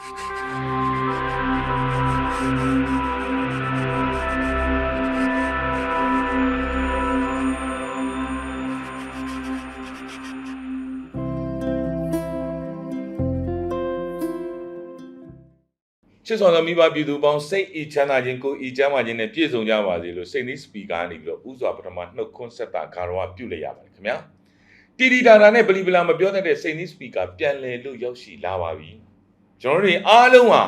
ချစ်ဆောင်သောမိဘပြည်သူပေါင်းစိတ်ဤချမ်းသာခြင်းကိုယ်ဤချမ်းသာခြင်းနဲ့ပြည့်စုံကြပါစေလို့စိတ်နီးစပီကာကနေပြီးတော့ဥစွာပထမနှုတ်ခွန်းဆက်တာဂါရဝပြုလိုက်ရပါတယ်ခင်ဗျာတီတီတာတာနဲ့ပလီပလာမပြောတတ်တဲ့စိတ်နီးစပီကာပြန်လည်လို့ရောက်ရှိလာပါပြီ ကျွန်တော်တို့တွေအားလုံးဟာ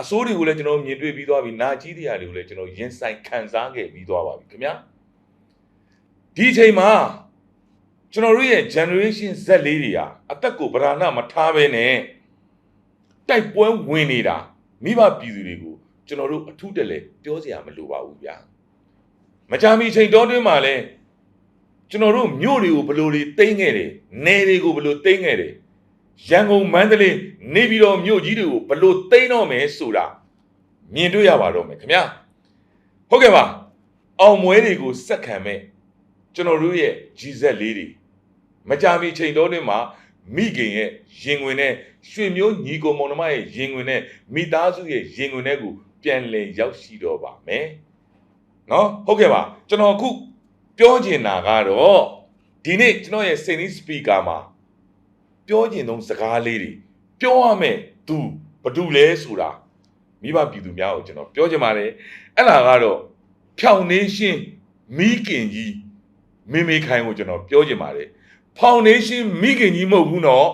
အစိုးတွေကိုလည်းကျွန်တော်မြင်တွေ့ပြီးသွားပြီနာကြီးတရားတွေကိုလည်းကျွန်တော်ရင်ဆိုင်ခံစားခဲ့ပြီးသွားပါပြီခင်ဗျာဒီအချိန်မှာကျွန်တော်တို့ရဲ့ generation Z လေးတွေဟာအသက်ကိုဗราဏမထားဘဲနဲ့တိုက်ပွဲဝင်နေတာမိဘပြည်သူတွေကိုကျွန်တော်တို့အထုတက်လဲပြောစရာမလိုပါဘူးဗျာမကြမီချိန်တော်တွင်းမှာလဲကျွန်တော်တို့မြို့တွေကိုဘယ်လိုတွေတိမ့်ခဲ့တယ်နယ်တွေကိုဘယ်လိုတိမ့်ခဲ့တယ် ရန်ကုန်မန္တလေးနေပြည်တော်မြို့ကြီးတွေကိုဘယ်လိုတိမ့်တော့မယ်ဆိုတာမြင်တွေ့ရပါတော့မယ်ခင်ဗျာဟုတ်ကဲ့ပါအောင်မွဲတွေကိုစက်ခံမဲ့ကျွန်တော်တို့ရဲ့ GZ လေးတွေမကြမီချိန်တော်တွင်းမှာမိခင်ရဲ့ရင်ဝင်နဲ့ရွှေမျိုးညီကိုမောင်နှမရဲ့ရင်ဝင်နဲ့မိသားစုရဲ့ရင်ဝင်နဲ့ကိုပြန်လည်ရောက်ရှိတော့ပါမယ်။နော်ဟုတ်ကဲ့ပါကျွန်တော်အခုပြောချင်တာကတော့ဒီနေ့ကျွန်တော်ရဲ့စိန်နီးစပီကာမှာ ပြောချင်သောစကားလေးတွေပြောရမယ်သူဘာတူလဲဆိုတာမိဘပြည်သူများကိုကျွန်တော်ပြောချင်ပါတယ်အဲ့ဒါကတော့ဖြောင်နေရှင်းမိခင်ကြီးမေမေခိုင်ကိုကျွန်တော်ပြောချင်ပါတယ်ဖောင်ဒေးရှင်းမိခင်ကြီးမဟုတ်ဘူးနော်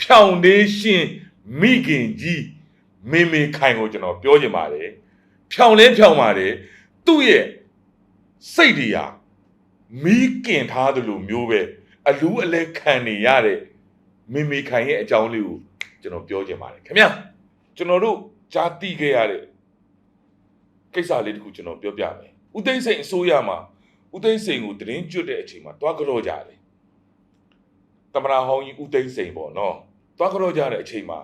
ဖြောင်ဒေးရှင်းမိခင်ကြီးမေမေခိုင်ကိုကျွန်တော်ပြောချင်ပါတယ်ဖြောင်လဲဖြောင်ပါတယ်သူ့ရဲ့စိတ်တွေဟာမိခင်ထားသလိုမျိုးပဲအလူးအလဲခံနေရတဲ့ မေမေခိုင်ရဲ့အကြောင်းလေးကိုကျွန်တော်ပြောချင်ပါတယ်ခင်ဗျာကျွန်တော်တို့ကြားသိခဲ့ရတဲ့ကိစ္စလေးတစ်ခုကျွန်တော်ပြောပြမယ်ဦးသိန်းစိန်အစိုးရမှာဦးသိန်းစိန်ကိုတရင်ကျွတ်တဲ့အချိန်မှာတွားကြော့ကြတယ်တမနာဟောင်းကြီးဦးသိန်းစိန်ပေါ့နော်တွားကြော့ကြတဲ့အချိန်မှာ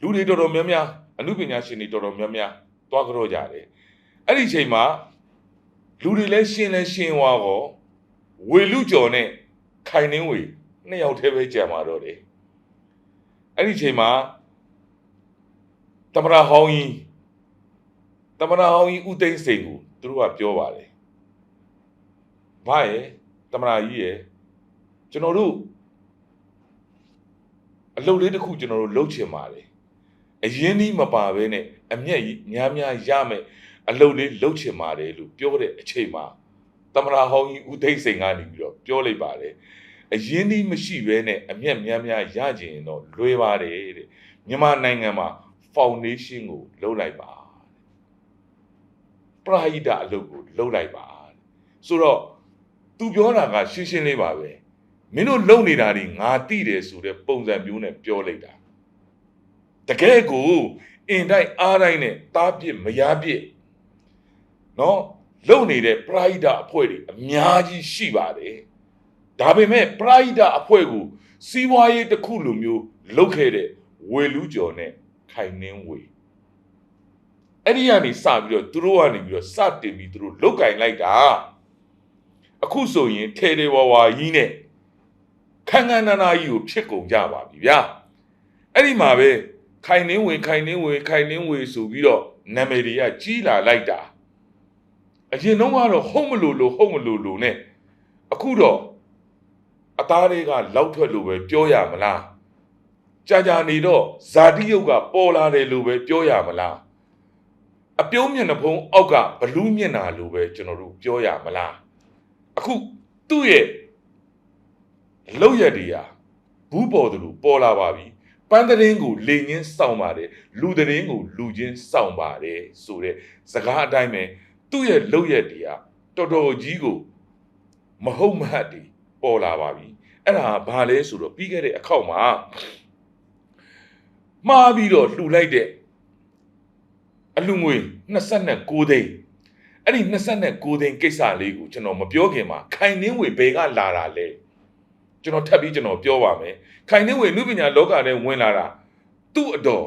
လူတွေတော်တော်များများအမှုပညာရှင်တွေတော်တော်များများတွားကြော့ကြတယ်အဲ့ဒီအချိန်မှာလူတွေလည်းရှင်းလဲရှင်းသွားတော့ဝေလူကျော်နဲ့ခိုင်နှင်းဝေနှစ်ယောက်တည်းပဲကြံมาတော့တယ် အဲ့ဒီအချိန်မှာတမနာဟောင်းကြီးတမနာဟောင်းကြီးဦးသိန်းစိန်ကိုသူတို့ကပြောပါတယ်ဘာရဲ့တမနာကြီးရဲ့ကျွန်တော်တို့အလုပ်လေးတစ်ခုကျွန်တော်တို့လုပ်ချင်ပါတယ်အရင်ဒီမပါဘဲနဲ့အမျက်ကြီးများများရမယ်အလုပ်လေးလုပ်ချင်ပါတယ်လို့ပြောတဲ့အချိန်မှာတမနာဟောင်းကြီးဦးသိန်းစိန်ကနေပြီးတော့ပြောလိုက်ပါတယ် အရင်ဒီမရှိဘဲနဲ့အမျက်များများရကျင်ရင်တော့လွယ်ပါတယ်တဲ့မြန်မာနိုင်ငံမှာဖောင်ဒေးရှင်းကိုလုပ်လိုက်ပါပရာဟိတအလုပ်ကိုလုပ်လိုက်ပါဆိုတော့သူပြောတာကရှင်းရှင်းလေးပါပဲမင်းတို့လုံနေတာတွေငါတိတယ်ဆိုတဲ့ပုံစံမျိုးနဲ့ပြောလိုက်တာတကယ်ကိုအင်တိုက်အားတိုင်းနဲ့တားပြစ်မရပြစ်နော်လုံနေတဲ့ပရာဟိတအဖွဲ့တွေအများကြီးရှိပါတယ် ဒါပေမဲ့ပရာဟိတအဖွဲ့ကိုစီးပွားရေးတစ်ခုလိုမျိုးလုပ်ခဲ့တဲ့ဝေလူကျော်နဲ့ခိုင်နှင်းဝေအဲ့ဒီကနေစပြီးတော့သူတို့ကနေပြီးတော့စတင်ပြီးသူတို့လုတ်ကင်လိုက်တာအခုဆိုရင်ထဲထဲဝါဝါကြီးနဲ့ခန်းခန်းနာနာကြီးကိုဖြစ်ကုန်ကြပါပြီဗျာအဲ့ဒီမှာပဲခိုင်နှင်းဝေခိုင်နှင်းဝေခိုင်နှင်းဝေဆိုပြီးတော့နာမည်တွေကကြီးလာလိုက်တာအရင်တော့ကတော့ဟုတ်မလို့လို့ဟုတ်မလို့လို့နဲ့အခုတော့ အသားတွေကလောက်ထွက်လို့ပဲပြောရမလားကြာကြာနေတော့ဇာတိယုတ်ကပေါ်လာတယ်လို့ပဲပြောရမလားအပြုံးမျက်နှာဖုံးအောက်ကဘလူးမျက်နှာလို့ပဲကျွန်တော်တို့ပြောရမလားအခုသူ့ရဲ့လောက်ရက်တွေဟာဘူးပေါ်တယ်လို့ပေါ်လာပါပြီပန်းတရင်ကိုလေငင်းစောင့်ပါတယ်လူတရင်ကိုလူချင်းစောင့်ပါတယ်ဆိုတဲ့စကားအတိုင်းပဲသူ့ရဲ့လောက်ရက်တွေဟာတော်တော်ကြီးကိုမဟုတ်မဟတ်တွေပေါ်လာပါပြီ အဲ့ဒါဘာလဲဆိုတော့ပြီးခဲ့တဲ့အခောက်မှာမှားပြီးတော့လှူလိုက်တဲ့အလူငွေ29သိန်းအဲ့ဒီ29သိန်းကိစ္စလေးကိုကျွန်တော်မပြောခင်မှာခိုင်နှင်းဝေဘယ်ကလာတာလဲကျွန်တော်ထပ်ပြီးကျွန်တော်ပြောပါမယ်ခိုင်နှင်းဝေလူပညာလောကထဲဝင်လာတာသူ့အတော်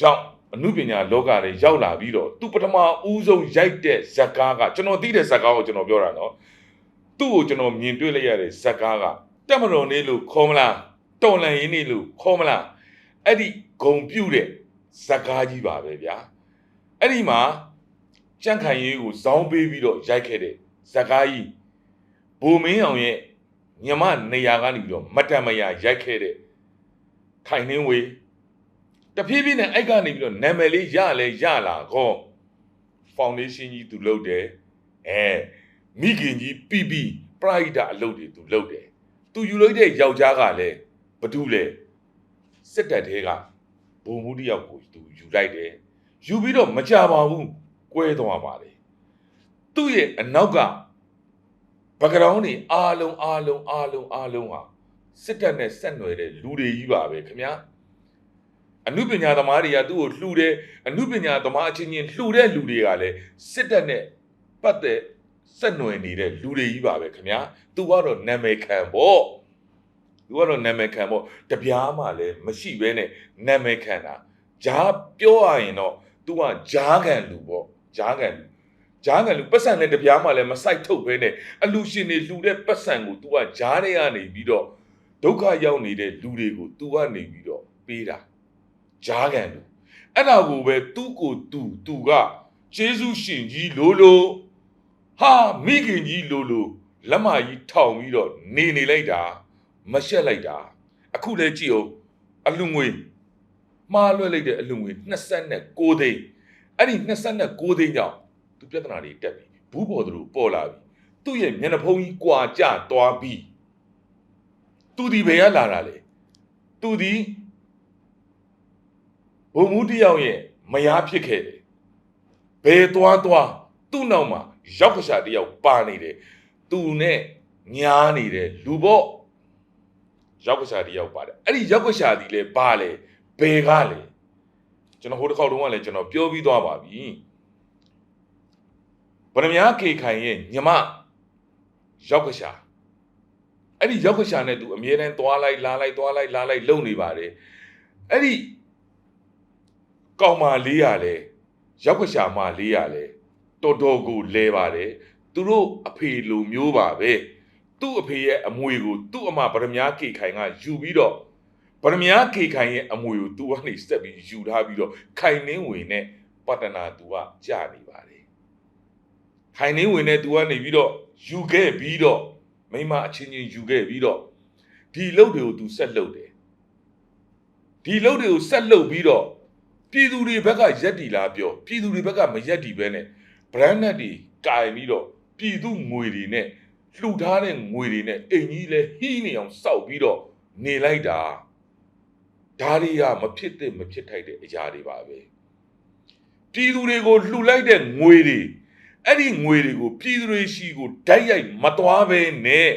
ကြောင့်အမှုပညာလောကထဲရောက်လာပြီးတော့သူပထမဦးဆုံးရိုက်တဲ့ဇက်ကားကကျွန်တော်သိတဲ့ဇက်ကားကိုကျွန်တော်ပြောတာနော် သူ့ကိုကျွန်တော်မြင်တွေ့လိုက်ရတဲ့ဇက်ကားကတက်မတော်နေလို့ခေါ်မလားတော်လန်ရင်းနေလို့ခေါ်မလားအဲ့ဒီဂုံပြုတ်တဲ့ဇက်ကားကြီးပါပဲဗျာအဲ့ဒီမှာကြန့်ခိုင်ရေးကိုဇောင်းပေးပြီးတော့ရိုက်ခဲ့တဲ့ဇက်ကားကြီးဘူမင်းအောင်ရဲ့ညမနေရာကနေပြီးတော့မတန်မယာရိုက်ခဲ့တဲ့ခိုင်နှင်းဝေတဖြည်းဖြည်းနဲ့အဲ့ကနေပြီးတော့နာမည်လေးရလဲရလာခေါဖောင်ဒေးရှင်းကြီးသူလုပ်တယ်အဲ မိခင်ကြီးပြပြပရိုက်တာအလုပ်တွေသူလုပ်တယ်သူယူလိုက်တဲ့ယောက်ျားကလည်းဘာတူလဲစစ်တပ်သေးကဘုံမှုတစ်ယောက်ကိုသူယူလိုက်တယ်ယူပြီးတော့မကြပါဘူးကွဲသွားပါလေသူ့ရဲ့အနောက်ကဘကရောင်းနေအားလုံးအားလုံးအားလုံးအားလုံးဟာစစ်တပ်နဲ့ဆက်နွယ်တဲ့လူတွေကြီးပါပဲခင်ဗျာအနုပညာသမားတွေကသူ့ကိုလှူတယ်အနုပညာသမားအချင်းချင်းလှူတဲ့လူတွေကလည်းစစ်တပ်နဲ့ပတ်သက် ဆက်နွယ်နေတဲ့လူတွေကြီးပါပဲခင်ဗျာသူကတော့နာမည်ခံပေါ့သူကတော့နာမည်ခံပေါ့တပြားမှလည်းမရှိဘဲနဲ့နာမည်ခံတာဂျားပြောရရင်တော့ तू ကဂျားခံလူပေါ့ဂျားခံလူဂျားခံလူပတ်စံနဲ့တပြားမှလည်းမဆိုင်ထုတ်ဘဲနဲ့အလူရှင်တွေလှူတဲ့ပတ်စံကို तू ကဂျားတွေကနေပြီးတော့ဒုက္ခရောက်နေတဲ့လူတွေကို तू ကနေပြီးတော့ပေးတာဂျားခံလူအဲ့ဒါကိုပဲသူ့ကိုသူသူကကျေးဇူးရှင်ကြီးလို့လို့ ဟာမိခင်ကြီးလို့လို့လက်မကြီးထောင်ပြီးတော့နေနေလိုက်တာမရှက်လိုက်တာအခုလည်းကြည့်အောင်အလူငွေမှားလွှဲလိုက်တဲ့အလူငွေ26သိန်းအဲ့ဒီ26သိန်းကြောင့်သူပြဿနာတွေတက်ပြီဘူးပေါ်သူတို့ပေါ်လာပြီသူ့ရဲ့မျက်နှာဖုံးကြီးကွာကျသွားပြီသူဒီဘယ်ကလာတာလဲသူဒီဘုံမှုတစ်ယောက်ရဲ့မယားဖြစ်ခဲ့တယ်ဘယ်သွားသွားသူ့နောက်မှာ ရောက်ကရှာတစ်ယောက်ပါနေတယ်သူနဲ့ညားနေတယ်လူပေါ့ရောက်ကရှာတစ်ယောက်ပါတယ်အဲ့ဒီရောက်ကရှာဒီလဲပါလေဘယ်ကလဲကျွန်တော်ဟိုတစ်ခေါက်တုန်းကလည်းကျွန်တော်ပြောပြီးသွားပါပြီဗရမ ्या ကေခိုင်ရဲ့ညမရောက်ကရှာအဲ့ဒီရောက်ကရှာနဲ့သူအမြဲတမ်းသွားလိုက်လာလိုက်သွားလိုက်လာလိုက်လုံနေပါတယ်အဲ့ဒီကောင်မလေးရလဲရောက်ကရှာမလေးရလဲ တော်တော်ကိုလဲပါတယ်သူတို့အဖေလိုမျိုးပါပဲသူ့အဖေရဲ့အမွေကိုသူ့အမဗရမ ्या ကေခိုင်ကယူပြီးတော့ဗရမ ्या ကေခိုင်ရဲ့အမွေကိုသူကနေစက်ပြီးယူထားပြီးတော့ခိုင်နှင်းဝင်နဲ့ပတ္တနာသူကကြာနေပါတယ်ခိုင်နှင်းဝင်နဲ့သူကနေပြီးတော့ယူခဲ့ပြီးတော့မိမအချင်းချင်းယူခဲ့ပြီးတော့ဒီလုတ်တွေကိုသူဆက်လုတ်တယ်ဒီလုတ်တွေကိုဆက်လုတ်ပြီးတော့ပြည်သူတွေဘက်ကရက်တီလားပြောပြည်သူတွေဘက်ကမရက်တီပဲနဲ့ brand နဲ့တီကင်ပြီးတော့ပြည်သူငွေတွေနဲ့လှူထားတဲ့ငွေတွေနဲ့အိမ်ကြီးလဲဟီးနေအောင်စောက်ပြီးတော့နေလိုက်တာဒါတွေကမဖြစ်တဲ့မဖြစ်ထိုက်တဲ့အရာတွေပါပဲပြည်သူတွေကိုလှူလိုက်တဲ့ငွေတွေအဲ့ဒီငွေတွေကိုပြည်သူတွေရှိကိုဓာတ်ရိုက်မသွားပဲနဲ့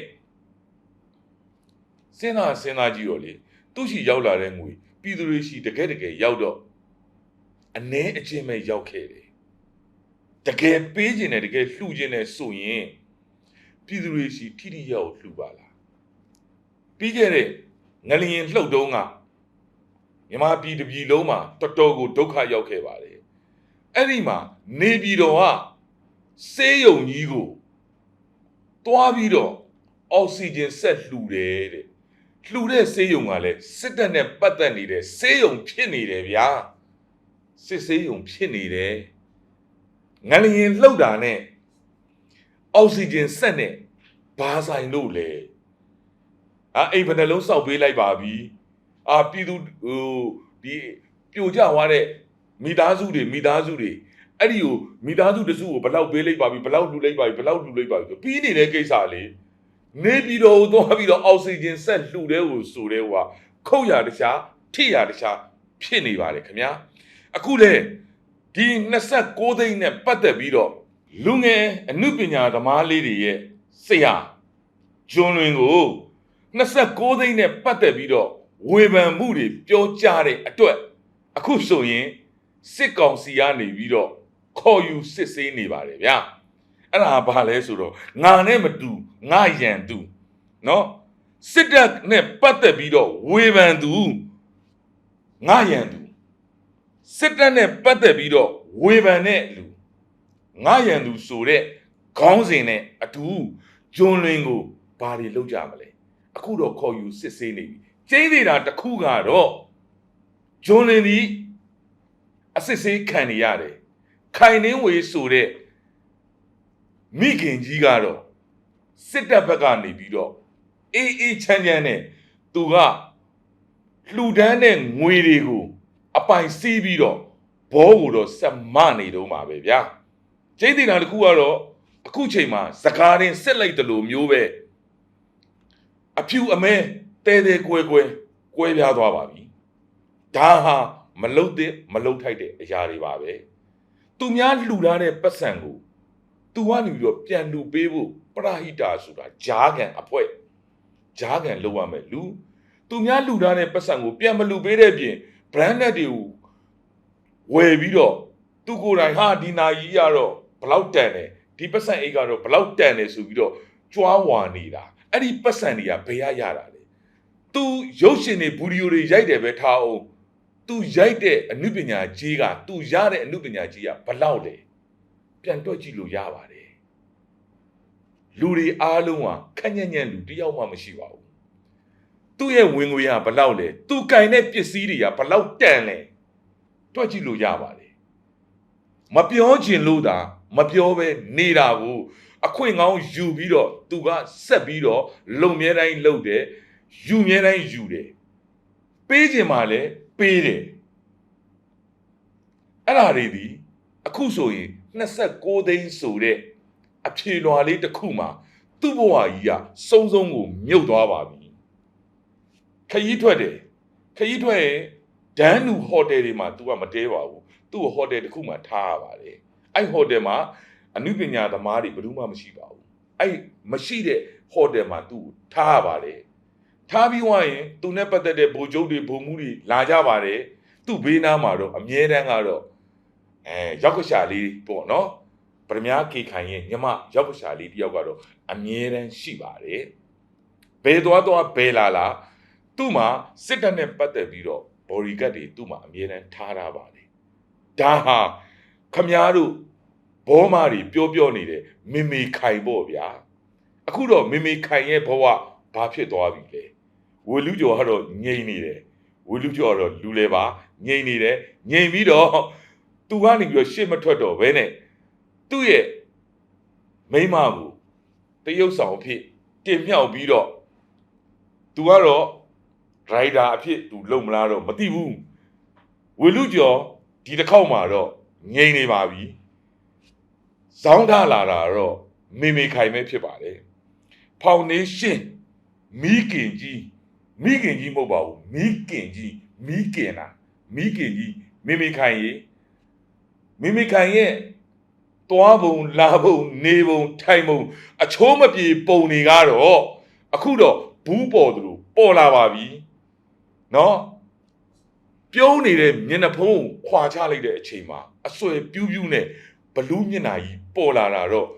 စဉ်းစားစဉ်းစားကြည့်တော့လေသူ့ရှိရောက်လာတဲ့ငွေပြည်သူတွေရှိတကယ်တကယ်ရောက်တော့အ ਨੇ အချင်းပဲရောက်ခဲ့တယ် တကယ်ပေးခြင်းနဲ့တကယ်လှူခြင်းနဲ့ဆိုရင်ပြည်သူတွေရှိထိထိရောက်လှူပါလားပြီးခဲ့တဲ့ငလျင်လှုပ်တုံးကမြန်မာပြည်တစ်ပြည်လုံးမှာတော်တော်ကိုဒုက္ခရောက်ခဲ့ပါတယ်အဲ့ဒီမှာနေပြည်တော်ကဆေးရုံကြီးကိုတွားပြီးတော့အောက်ဆီဂျင်ဆက်လှူတယ်တဲ့လှူတဲ့ဆေးရုံကလည်းစစ်တပ်နဲ့ပတ်သက်နေတဲ့ဆေးရုံဖြစ်နေတယ်ဗျာစစ်ဆေးရုံဖြစ်နေတယ် ငလျင်လှုပ်တာနဲ့အောက်ဆီဂျင်ဆက်နဲ့ဘာဆိုင်လို့လဲအာအိမ်ဘယ်နှလုံးစောက်ပေးလိုက်ပါပြီအာပြည်သူဟိုဒီပြိုကျသွားတဲ့မိသားစုတွေမိသားစုတွေအဲ့ဒီကိုမိသားစုတစုကိုဘယ်လောက်ပေးလိုက်ပါပြီဘယ်လောက်လှူလိုက်ပါပြီဘယ်လောက်လှူလိုက်ပါပြီဆိုပြီးနေတဲ့ကိစ္စလေနေပြီးတော့သွားပြီးတော့အောက်ဆီဂျင်ဆက်လှူတဲ့ဟိုဆိုတဲ့ဟိုကခုတ်ရတခြားထိရတခြားဖြစ်နေပါတယ်ခင်ဗျာအခုလေ ဒီ29သိန်းနဲ့ပတ်သက်ပြီးတော့လူငယ်အမှုပညာသမားလေးတွေရဲ့ဆရာဂျွန်လွင်ကို29သိန်းနဲ့ပတ်သက်ပြီးတော့ဝေဖန်မှုတွေပြောကြားတဲ့အတွက်အခုဆိုရင်စစ်ကောင်စီကနေပြီးတော့ခေါ်ယူစစ်ဆေးနေပါတယ်ဗျာအဲ့ဒါဘာလဲဆိုတော့ငါနဲ့မတူငါရန်သူเนาะစစ်တပ်နဲ့ပတ်သက်ပြီးတော့ဝေဖန်သူငါရန်သူ စစ်တပ်နဲ့ပတ်သက်ပြီးတော့ဝေဖန်တဲ့လူငါရန်သူဆိုတဲ့ခေါင်းစဉ်နဲ့အတူဂျွန်လွင်ကိုဘာတွေလုပ်ကြမလဲအခုတော့ခေါ်ယူစစ်ဆေးနေပြီကျင်းနေတာတစ်ခုကတော့ဂျွန်လင်ဒီအစစ်ဆေးခံနေရတယ်ခိုင်နှင်းဝေဆိုတဲ့မိခင်ကြီးကတော့စစ်တပ်ဘက်ကနေပြီးတော့အေးအေးချမ်းချမ်းနဲ့သူကလှူဒန်းတဲ့ငွေတွေကို အပိုင်စီးပြီးတော့ဘောကိုတော့ဆက်မနေတော့မှာပဲဗျာကျိန်းတင်တာတစ်ခုကတော့အခုချိန်မှာစကားရင်စစ်လိုက်တယ်လို့မျိုးပဲအဖြူအမဲတဲတဲကွဲကွဲကွဲပြားသွားပါပြီဒါဟာမလုတ်တဲ့မလုတ်ထိုက်တဲ့အရာတွေပါပဲသူများလှူထားတဲ့ပတ်စံကိုသူကနေပြီးတော့ပြန်လှူပေးဖို့ပရဟိတာဆိုတာဂျားကန်အဖွဲဂျားကန်လောက်ရမယ်လူသူများလှူထားတဲ့ပတ်စံကိုပြန်မလှူပေးတဲ့ပြင် branded တွေကိုဝယ်ပြီးတော့သူကိုယ်တိုင်ဟာဒီနာကြီးရတော့ဘလောက်တန်တယ်ဒီပတ်စံအိတ်ကတော့ဘလောက်တန်တယ်ဆိုပြီးတော့ကြွားဝါနေတာအဲ့ဒီပတ်စံတွေကဘယ်ရရတာလဲသူရုပ်ရှင်တွေဗီဒီယိုတွေရိုက်တယ်ပဲထားအောင်သူရိုက်တဲ့အမှုပညာကြီးကသူရတဲ့အမှုပညာကြီးကဘလောက်လဲပြန်တွက်ကြည့်လို့ရပါတယ်လူတွေအားလုံးဟာခက်ညံ့ညံ့လူတယောက်မှမရှိပါဘူး သူ့ရဲ့ဝင်ငွေကဘလောက်လဲသူကင်တဲ့ပစ္စည်းတွေကဘလောက်တန်လဲတွက်ကြည့်လို့ရပါတယ်မပြောချင်လို့သာမပြောပဲနေတာကိုအခွင့်ကောင်းယူပြီးတော့သူကဆက်ပြီးတော့လုံမြဲတိုင်းလှုပ်တယ်ယူမြဲတိုင်းယူတယ်ပေးခြင်းမှလည်းပေးတယ်အဲ့ဒါတွေဒီအခုဆိုရင်26သိန်းဆိုတဲ့အဖြေလွှာလေးတစ်ခုမှသူ့ဘဝကြီးကစုံစုံကိုမြုပ်သွားပါပြီခ ရီးထွက်တယ်ခရီးထွက်ရင်ဒန်းနူဟိုတယ်တွေမှာ तू ကမတဲပါဘူးသူ့ကိုဟိုတယ်တစ်ခုမှထားရပါတယ်အဲ့ဟိုတယ်မှာအနုပညာသမားတွေဘယ်သူမှမရှိပါဘူးအဲ့မရှိတဲ့ဟိုတယ်မှာသူ့ကိုထားရပါတယ်ထားပြီးွားရင်သူနဲ့ပတ်သက်တဲ့ဗိုလ်ချုပ်တွေဗိုလ်မှူးတွေလာကြပါတယ်သူ့ဘေးနားမှာတော့အမြဲတမ်းကတော့အဲရောက်ကရှာလေးပေါ့နော်ပရမ ्या ကေခိုင်ရဲ့ညမရောက်ကရှာလေးတယောက်ကတော့အမြဲတမ်းရှိပါတယ်ဘယ်သွားသွားဘယ်လာလာ သူ့မှာစစ်တပ်နဲ့ပတ်သက်ပြီးတော့ဘော်ရီကတ်တွေသူ့မှာအမြဲတမ်းထားထားပါတယ်ဒါဟာခမားတို့ဘောမာတွေပြောပြောနေတဲ့မေမေခိုင်ပေါ့ဗျာအခုတော့မေမေခိုင်ရဲ့ဘဝဘာဖြစ်သွားပြီလဲဝေလူကျော်ကတော့ငြိမ်နေတယ်ဝေလူကျော်ကတော့လူလဲပါငြိမ်နေတယ်ငြိမ်ပြီးတော့သူကနေပြီးတော့ရှေ့မထွက်တော့ဘဲနဲ့သူ့ရဲ့မိန်းမကိုတရုပ်ဆောင်အဖြစ်တင်မြောက်ပြီးတော့သူကတော့ driver အဖြစ်သူလုံမလားတော့မသိဘူးဝေလူကျော်ဒီတစ်ခေါက်မှာတော့ငြိမ်နေပါပြီဇောင်းထလာတာတော့မေမေခိုင်ပဲဖြစ်ပါတယ်ဖောင်ဒေးရှင်းမိခင်ကြီးမိခင်ကြီးမဟုတ်ပါဘူးမိခင်ကြီးမိခင်လားမိခင်ကြီးမေမေခိုင်ရေမေမေခိုင်ရဲ့သွားပုံလာပုံနေပုံထိုင်ပုံအချိုးမပြေပုံတွေကတော့အခုတော့ဘူးပေါ်သူလို့ပေါ်လာပါပြီ နော်ပြုံးနေတဲ့မျက်နှာဖုံးကိုခွာချလိုက်တဲ့အချိန်မှာအဆွဲပြူးပြူးနဲ့ဘလူးမျက်နှာကြီးပေါ်လာတာတော့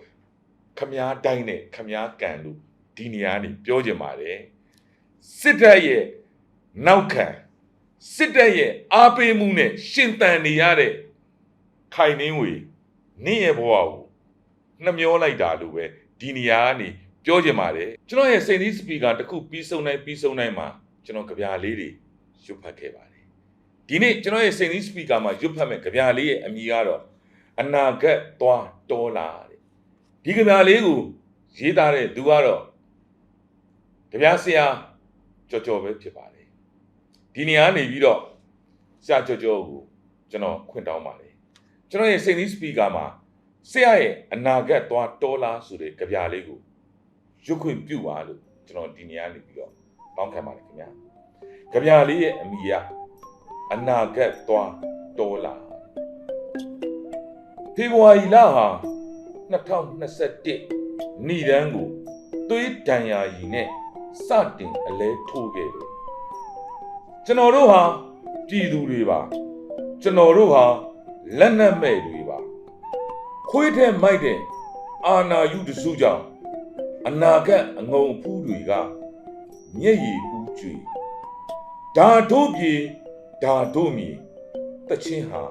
ခမားတိုင်းနဲ့ခမားကန်လို့ဒီနေရာနေပြောကြပါတယ်စစ်တပ်ရဲ့နောက်ခံစစ်တပ်ရဲ့အားပေးမှုနဲ့ရှင်တန်နေရတဲ့ခိုင်နှင်းဝေနင့်ရဲ့ဘဝကိုနှမျောလိုက်တာလို့ပဲဒီနေရာကနေပြောကြပါတယ်ကျွန်တော်ရဲ့စိန်သီးစပီကာတစ်ခုပြီးဆုံးတိုင်းပြီးဆုံးတိုင်းမှာကျွန်တော်ကြပြလေးတွေ ရွတ်ဖတ်ခဲ့ပါတယ်ဒီနေ့ကျွန်တော်ရဲ့စိန်သီးစပီကာမှာရွတ်ဖတ်မဲ့ကြပြလေးရဲ့အမည်ကတော့အနာဂတ်သွားတော်လာတဲ့ဒီကြပြလေးကိုရေးသားတဲ့သူကတော့ကြပြဆရာကြော်ကြော်ပဲဖြစ်ပါတယ်ဒီနေရာနေပြီးတော့ဆရာကြော်ကြော်ကိုကျွန်တော်ခွင့်တောင်းပါတယ်ကျွန်တော်ရဲ့စိန်သီးစပီကာမှာဆရာရဲ့အနာဂတ်သွားတော်လာဆိုတဲ့ကြပြလေးကိုရွတ်ခွင့်ပြုပါလို့ကျွန်တော်ဒီနေရာနေပြီးတော့တောင်းခံပါတယ်ခင်ဗျာ ကြပြလေးရဲ့အမိကအနာဂတ်သွားတော်လာဖေဖော်ဝါရီလဟာ2021ဏီဒန်းကိုသွေးတန်ရာရီနဲ့စတင်အလဲထိုးခဲ့တယ်ကျွန်တော်တို့ဟာပြည်သူတွေပါကျွန်တော်တို့ဟာလက်နက်မဲ့တွေပါခွေးထဲမိုက်တဲ့အာနာယုတစုကြောင့်အနာဂတ်အငုံဖူးတွေကမျက်ရည်ဦးကျွေ ဓာတို့ပြေဓာတို့မြေတချင်းဟာ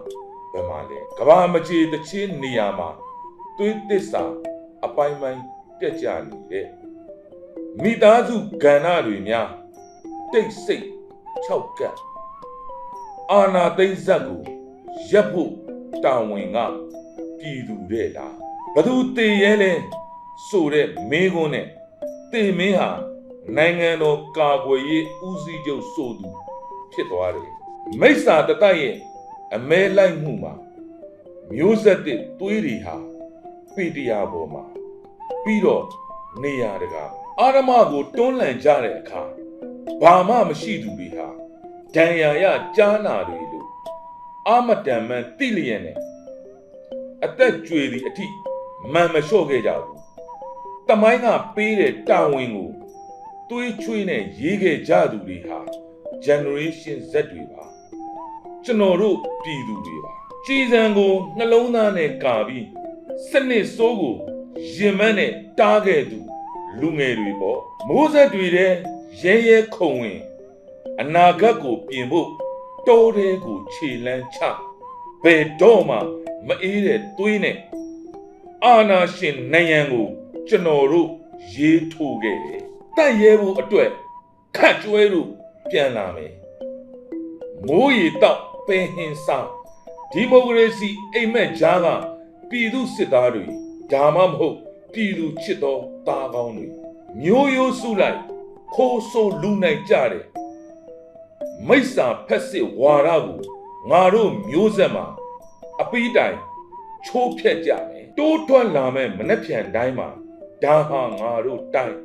ဘယ်မှာလဲကဘာမချေတချင်းနေရာမှာသွေးသစ္စာအပိုင်းပိုင်းပြက်ကြနေတဲ့မိသားစုကဏ္ဍတွေများတိတ်ဆိတ်၆ကပ်အာနာသိမ့်ဆက်ကိုရက်ဖို့တာဝန်ကပြည်သူတဲ့လားဘသူတည်ရဲလဲဆိုတဲ့မင်းကွန်းနဲ့တေမင်းဟာ နိုင်ငံတော်ကာကွယ်ရေးဦးစီးချုပ်ဆိုသူဖြစ်သွားတယ်မိစ္ဆာတတရဲ့အမဲလိုက်မှုမှာမျိုးဆက်တဲ့သွေးတွေဟာပေတရားပေါ်မှာပြီးတော့နေရတကာအာရမကိုတွန်းလှန်ကြတဲ့အခါဘာမှမရှိသူတွေဟာဒဏ်ရာရကြားနာတွေလို့အာမတန်မှန်တိလျက်နဲ့အသက်ကြွေသည့်အထိမန်မလျှော့ခဲ့ကြဘူးတမိုင်းကပေးတဲ့တာဝန်ကို တွေးချွေးနဲ့ရေးခဲ့ကြသူတွေဟာ generation Z တွေပါကျွန်တော်တို့ပြည်သူတွေပါကြည်စံကိုနှလုံးသားနဲ့ကာပြီးစနစ်စိုးကိုရင်မန်းနဲ့တားခဲ့သူလူငယ်တွေပေါ့မိုးဆက်တွေတဲ့ရဲရဲခုံဝင် အနာဂတ်ကိုပြင်ဖို့တိုးတဲ့ကိုခြေလန်းချဘယ်တော့မှမအေးတဲ့သွေးနဲ့အာနာရှင်နိုင်ငံကိုကျွန်တော်တို့ရေးထိုးခဲ့တယ် တက်ရဲဖို့အတွက်ခတ်ကျွဲလို့ပြန်လာမယ်မိုးရီတော့ပင်ဟင်ဆောင်ဒီမိုကရေစီအိမ်မက်ကြားကပြည်သူစစ်သားတွေဒါမှမဟုတ်ပြည်သူချစ်တော်သားကောင်းတွေမျိုးရိုးစုလိုက်ခိုးဆိုးလူနိုင်ကြတယ်မိစ္ဆာဖက်စစ်ဝါရကိုငါတို့မျိုးဆက်မှာအပိတိုင်ချိုးဖြက်ကြမယ်တိုးထွက်လာမဲ့မနှက်ဖြန်တိုင်းမှာဒါဟာငါတို့တိုင်း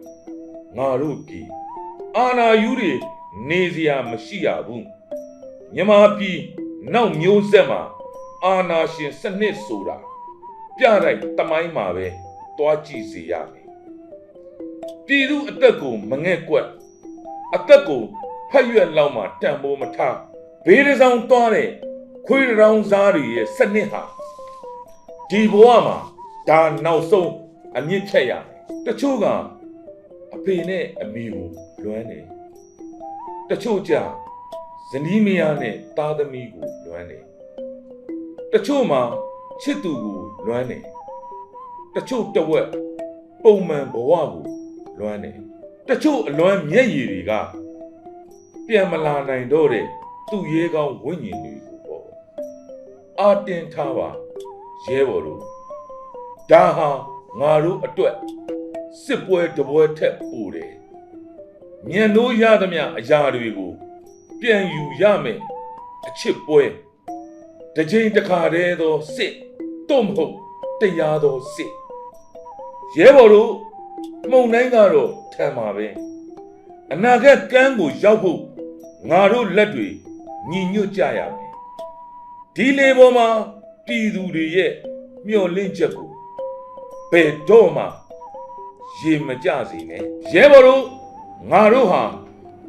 ငါတို့ပြည်အာနာယူတွေနေစရာမရှိရဘူးမြမပြည်နောက်မျိုးဆက်မှာအာနာရှင်စနစ်ဆိုတာပြလိုက်တမိုင်းမှာပဲတွားကြည့်စေရမယ်ပြည်သူအသက်ကိုမငဲ့ကွက်အသက်ကိုဖက်ရွက်လောက်မှတန်ဖိုးမထားဘေးတစ်စောင်းတွားတဲ့ခွေးတစ်ရောင်းစားတွေရဲ့စနစ်ဟာဒီဘဝမှာဒါနောက်ဆုံးအမြင့်ဖြတ်ရမယ်တချို့ကအ ဖေနဲ့အမေကိုလွမ်းတယ်တချို့ကြဇနီးမယားနဲ့သားသမီးကိုလွမ်းတယ်တချို့မှာချစ်သူကိုလွမ်းတယ်တချို့တဝက်ပုံမှန်ဘဝကိုလွမ်းတယ်တချို့အလွမ်းမျက်ရည်တွေကပြန်မလာနိုင်တော့တဲ့သူ့ရဲကောင်းဝိညာဉ်တွေကိုပေါ့အာတင်ထားပါရဲဘော်တို့ဒါဟာငါတို့အတွက် စစ်ပွဲတပွဲထက်ပိုတယ်ညံတို့ရသမျှအရာတွေကိုပြန်ယူရမယ်အချစ်ပွဲတစ်ချိန်တစ်ခါတည်းသောစစ်တော့မဟုတ်တရားသောစစ်ရဲဘော်တို့မှုန်တိုင်းကတော့ထမ်းပါပဲအနာဂတ်ကမ်းကိုရောက်ဖို့ငါတို့လက်တွေညီညွတ်ကြရမယ်ဒီလေပေါ်မှာပြည်သူတွေရဲ့မျှော်လင့်ချက်ကိုဘယ်တော့မှ ရေမကြစေနဲ့ရဲဘော်တို့ငါတို့ဟာ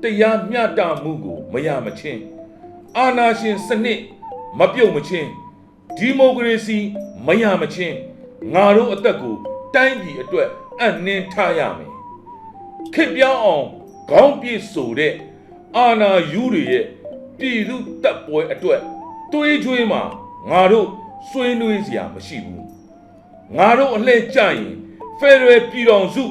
တရားမျှတမှုကိုမရမချင်းအာဏာရှင်စနစ်မပြုတ်မချင်းဒီမိုကရေစီမရမချင်းငါတို့အသက်ကိုတိုင်းပြည်အတွက်အနှင်းထားရမယ်ခစ်ပြောင်းအောင်ခေါင်းပြည့်ဆိုတဲ့အာဏာယူတွေရဲ့ပြည်သူတပ်ပွဲအတွက်တွေးချွေးမှာငါတို့ဆွေးနွေးစရာမရှိဘူးငါတို့အလှည့်ကြရင် ဖက်ဒရယ်ပြည်တော်စု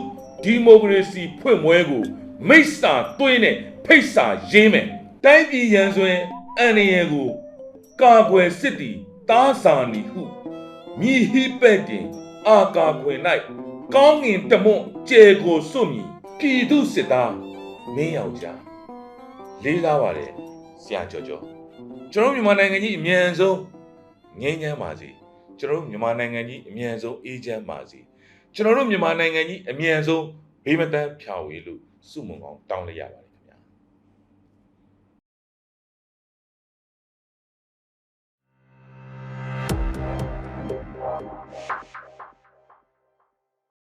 ဒီမိုကရေစီဖွင့်ပွဲကိုမိစ္ဆာသွေးနဲ့ဖိတ်စာရင်းမယ်တိုင်းပြည်ရန်စွင်အန်ရယ်ကိုကာကွယ်စစ်တီတားစာနီဟုမြည်ဟိပဲ့တင်အာကာခွင်၌ကောင်းငင်တမွန့်ကျေကိုစွမြည်ပြည်သူစစ်သားမင်းယောက်ျားလေးလာပါတယ်ဆရာကျော်ကျော်ကျွန်တော်မြန်မာနိုင်ငံကြီးအမြန်ဆုံးငြိမ်းချမ်းပါစေကျွန်တော်မြန်မာနိုင်ငံကြီးအမြန်ဆုံးအေးချမ်းပါစေ ကျွန်တော်တို့မြန်မာနိုင်ငံကြီးအမြန်ဆုံးဘေးမတန်းဖြာဝေလို့စုမုံအောင်တောင်းလိုက်ရပါတယ်